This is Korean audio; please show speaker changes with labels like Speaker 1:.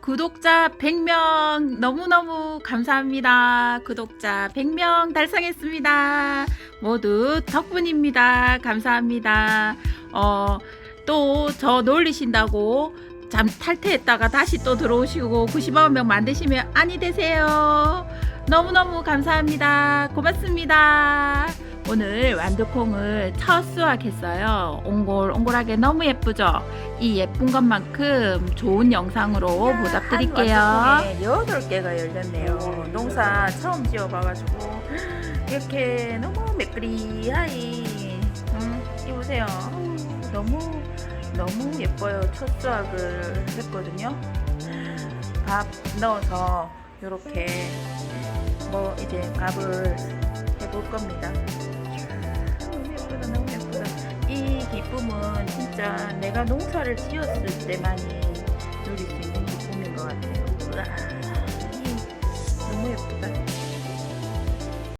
Speaker 1: 구독자 100명 너무너무 감사합니다. 구독자 100명 달성했습니다. 모두 덕분입니다. 감사합니다. 어, 또 저 놀리신다고 잠 탈퇴했다가 다시 또 들어오시고 90만 명 만드시면 아니 되세요. 너무너무 감사합니다. 고맙습니다. 오늘 완두콩을 첫 수확했어요. 옹골옹골하게 너무 예쁘죠? 이 예쁜 것만큼 좋은 영상으로 보답드릴게요. 여덟 개가 열렸네요. 농사 처음 지어봐가지고 이렇게 너무 매끄리하이 음, 이 보세요. 너무 너무 예뻐요. 첫 수확을 했거든요. 밥 넣어서 이렇게 뭐 이제 밥을 해볼 겁니다. 너무 예쁘다, 너무 예쁘다. 이 기쁨은 진짜 내가 농사를 지었을 때만이 누릴 수 있는 기쁨인 것 같아요. 이 너무 예쁘다.